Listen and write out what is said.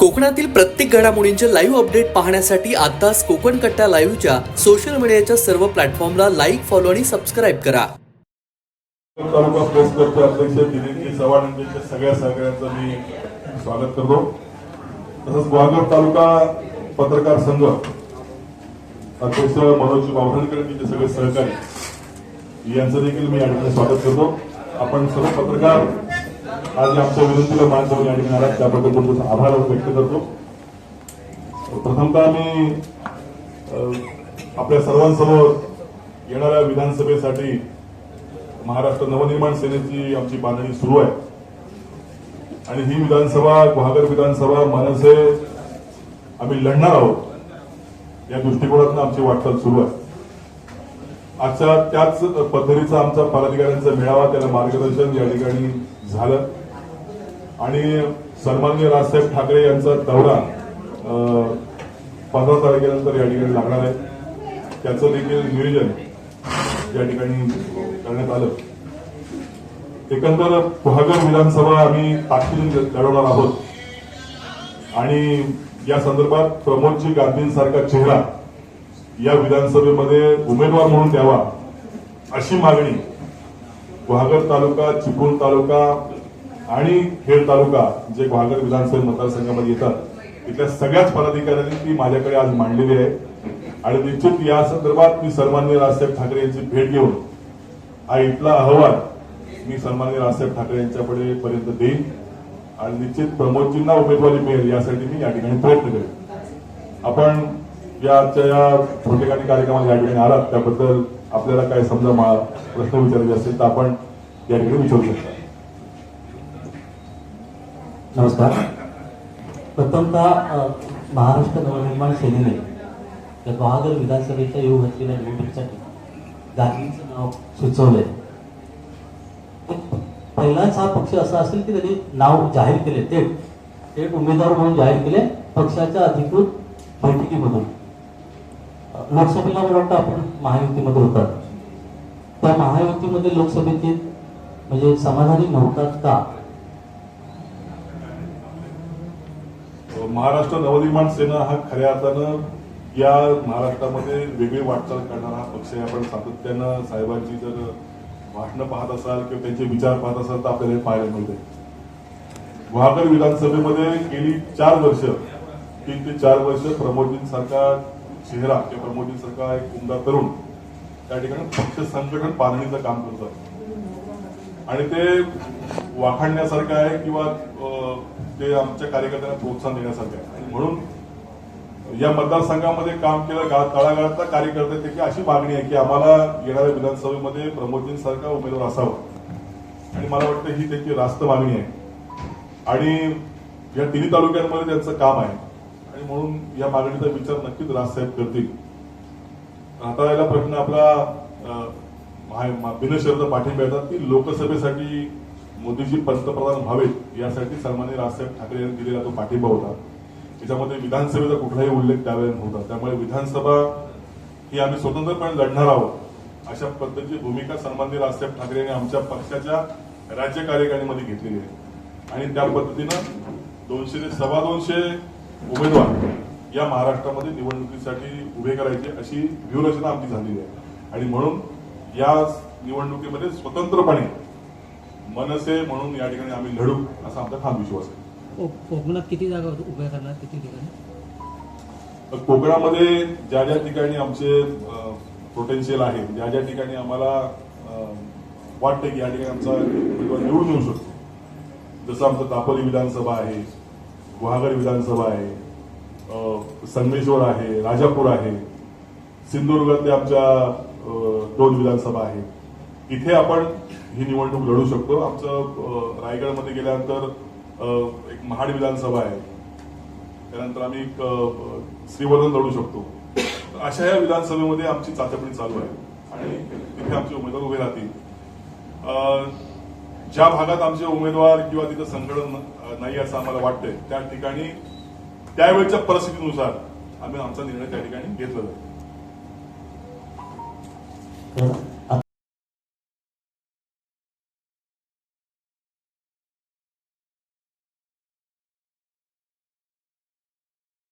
कोकणातील प्रत्येक घडामोडींचे लाईव्ह अपडेट पाहण्यासाठी आताच कोकण कट्टा लाईव्हच्या सोशल मीडियाच्या सर्व प्लॅटफॉर्मला लाईक फॉलो आणि सबस्क्राईब करा. तालुका प्रेस क्लबचे अध्यक्ष दिलीपजी चव्हाण यांच्या सगळ्या सहकाऱ्यांचं मी स्वागत करतो. तसंच गुहागर तालुका पत्रकार संघ अध्यक्ष मनोज बावधनकर यांचे सगळे सहकारी यांचं देखील मी स्वागत करतो. आपण सर्व पत्रकार आज आमच्या विनंतीला मान देऊन या ठिकाणी आलात. त्याबद्दल तुमचा आभार व्यक्त करतो. प्रथमतः मी आपल्या सर्वांसमोर येणाऱ्या विधानसभेसाठी महाराष्ट्र नवनिर्माण सेनेची आमची बांधणी सुरू आहे. आणि ही विधानसभा गुहागर विधानसभा मनसे आम्ही लढणार आहोत या दृष्टिकोनातून आमची वाटचाल सुरू आहे. आजच्या त्याच पद्धतीचा आमचा पदाधिकाऱ्यांचा मेळावा त्याला मार्गदर्शन या ठिकाणी झालं. आणि सन्माननीय राजसाहेब ठाकरे यांचा दौरा पंधरा तारखेनंतर या ठिकाणी लागणार आहे. त्याचं देखील नियोजन या ठिकाणी करण्यात आलं. एकंदर पुहागर विधानसभा आम्ही ताकदीने लढवणार आहोत. आणि या संदर्भात प्रमोदजी गांधींसारखा चेहरा या विधानसभेमध्ये उमेदवार म्हणून द्यावा अशी मागणी गुहागर तालुका चिपळूण तालुका आणि खेड तालुका जे ग्वागर विधानसभा मतदारसंघामध्ये येतात इथल्या सगळ्याच पदाधिकाऱ्यांनी ती माझ्याकडे आज मांडलेली आहे. आणि निश्चित या संदर्भात मी सन्मान्य राजसाहेब ठाकरे यांची भेट घेऊन हा इथला अहवाल मी सन्मान्य राजसाहेब ठाकरे यांच्याकडे पर्यंत देईन. आणि निश्चित प्रमोदजींना उमेदवारी मिळेल यासाठी मी या ठिकाणी प्रयत्न करेन. आपण या आजच्या या भूमिकानी कार्यक्रमाला या ठिकाणी आलात त्याबद्दल आपल्याला काय समजा प्रश्न विचारायचे असतील तर आपण या ठिकाणी विचारू शकता. नमस्कार. प्रथमतः महाराष्ट्र नवनिर्माण सेनेने या बहादर विधानसभेच्या योग घातलेल्या निवडणुकीसाठी गांधींचं नाव सुचवलंय. पहिलाच हा पक्ष असा असेल की त्यांनी नाव जाहीर केले थेट थेट उमेदवार म्हणून जाहीर केले पक्षाच्या अधिकृत बैठकीमधून. लोकसभेला मला वाटतं आपण महायुतीमध्ये होतात. त्या महायुतीमध्ये लोकसभेतील म्हणजे समाधानी नव्हतात का? महाराष्ट्र नवनिर्माण सेना हा खऱ्या अर्थानं या महाराष्ट्रामध्ये वेगळी वाटचाल करणारा हा पक्ष आहे. आपण सातत्यानं साहेबांची जर भाषणं पाहत असाल किंवा त्यांचे विचार पाहत असाल तर आपल्याला हे पाहायला मिळते. गुहागर विधानसभेमध्ये गेली चार वर्ष तीन ते चार वर्ष प्रमोदजींसारखा चेहरा किंवा प्रमोदजींसारखा एक उमदा तरुण त्या ठिकाणी पक्ष संघटन बांधणीचं काम करतात आणि ते वाखाणण्यासारखं आहे किंवा ते आमच्या कार्यकर्त्यांना प्रोत्साहन देण्यासारखं आहे. आणि म्हणून या मतदारसंघामध्ये काम केलं गा- तळागाळातला कार्यकर्ते त्याची अशी मागणी आहे की आम्हाला येणाऱ्या विधानसभेमध्ये प्रमोदजींसारखा उमेदवार असावा. आणि मला वाटतं ही त्याची रास्त मागणी आहे. आणि या तिन्ही तालुक्यांमध्ये त्यांचं काम आहे. आणि म्हणून या मागणीचा विचार नक्कीच राजसाहेब करतील. आता याला प्रश्न आपला अं, बिनशर्त पाठिंबा येतात की लोकसभेसाठी मोदीजी पंतप्रधान व्हावेत यासाठी सन्मान्य राजसाहेब ठाकरे यांनी दिलेला तो पाठिंबा होता. त्याच्यामध्ये विधानसभेचा कुठलाही उल्लेख त्यावेळेला नव्हता. त्यामुळे विधानसभा ही आम्ही स्वतंत्रपणे लढणार आहोत अशा पद्धतीची भूमिका सन्मान्य राजसाहेब ठाकरे यांनी आमच्या पक्षाच्या राज्य कार्यकारिणीमध्ये घेतलेली आहे. आणि त्या पद्धतीनं दोनशे ते सव्वा दोनशे उमेदवार या महाराष्ट्रामध्ये निवडणुकीसाठी उभे करायचे अशी व्यूहरचना आमची झालेली आहे. आणि म्हणून या निवडणुकीमध्ये स्वतंत्रपणे मनसे म्हणून या ठिकाणी आम्ही लढू असा आमचा ठाम विश्वास आहे. कोकणात किती जागा उभ्या करणार किती ठिकाणी? कोकणामध्ये ज्या ज्या ठिकाणी आमचे पोटेन्शियल आहे ज्या ज्या ठिकाणी आम्हाला वाटतं की या ठिकाणी आमचा उमेदवार निवडून येऊ शकतो. जसं आमचं दापोली विधानसभा आहे गुहागर विधानसभा आहे संगमेश्वर आहे राजापूर आहे सिंधुदुर्गातल्या आमच्या दोन विधानसभा आहेत. इथे आपण ही निवडणूक लढू शकतो. आमचं रायगडमध्ये गेल्यानंतर एक महाड विधानसभा आहे. त्यानंतर आम्ही एक, श्रीवर्धन लढू शकतो. अशा या विधानसभेमध्ये आमची चाचपणी चालू आहे. आणि तिथे आमचे उमेदवार उभे राहतील. ज्या भागात आमचे उमेदवार किंवा तिथं संघटन नाही असं आम्हाला वाटतंय त्या ठिकाणी त्यावेळच्या परिस्थितीनुसार आम्ही आमचा निर्णय त्या ठिकाणी घेतला जातो